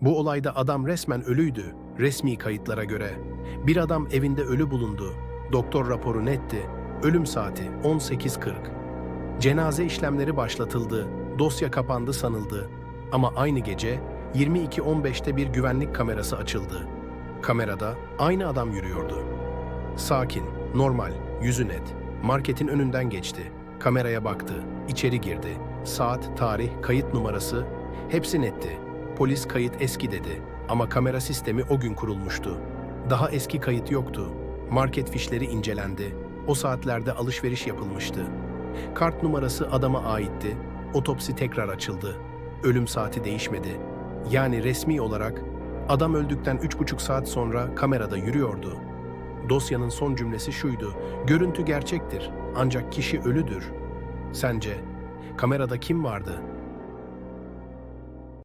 Bu olayda adam resmen ölüydü. Resmi kayıtlara göre. Bir adam evinde ölü bulundu. Doktor raporu netti. Ölüm saati 18.40. Cenaze işlemleri başlatıldı. Dosya kapandı sanıldı. Ama aynı gece 22.15'te bir güvenlik kamerası açıldı. Kamerada aynı adam yürüyordu. Sakin, normal, yüzü net. Marketin önünden geçti. Kameraya baktı. içeri girdi. Saat, tarih, kayıt numarası hepsi netti. Polis kayıt eski dedi ama kamera sistemi o gün kurulmuştu. Daha eski kayıt yoktu. Market fişleri incelendi. O saatlerde alışveriş yapılmıştı. Kart numarası adama aitti. Otopsi tekrar açıldı. Ölüm saati değişmedi. Yani resmi olarak adam öldükten üç buçuk saat sonra kamerada yürüyordu. Dosyanın son cümlesi şuydu. Görüntü gerçektir ancak kişi ölüdür. Sence kamerada kim vardı?